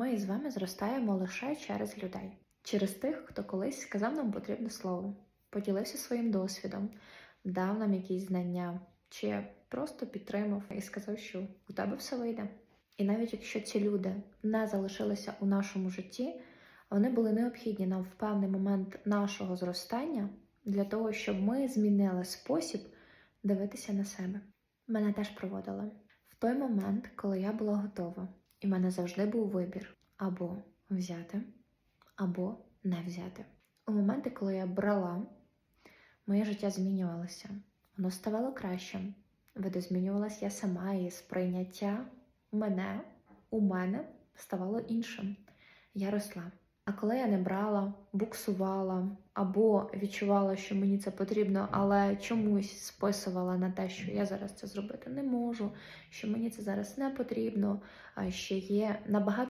Ми з вами зростаємо лише через людей, через тих, хто колись сказав нам потрібне слово, поділився своїм досвідом, дав нам якісь знання, чи просто підтримав і сказав, що у тебе все вийде. І навіть якщо ці люди не залишилися у нашому житті, вони були необхідні нам в певний момент нашого зростання для того, щоб ми змінили спосіб дивитися на себе. Мене теж проводили в той момент, коли я була готова, і в мене завжди був вибір або взяти, або не взяти. У моменти, коли я брала, моє життя змінювалося. Воно ставало кращим. Видозмінювалася я сама, і сприйняття мене у мене ставало іншим. Я росла. А коли я не брала, буксувала або відчувала, що мені це потрібно, але чомусь списувала на те, що я зараз це зробити не можу, що мені це зараз не потрібно, що є набагато